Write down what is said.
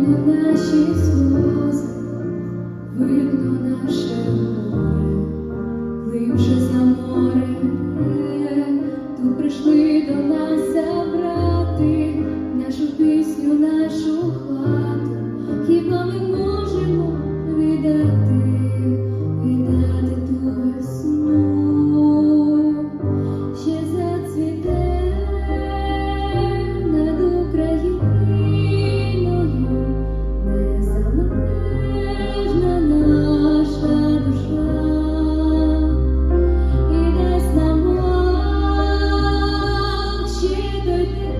Видно наші сльози, видно наше. you.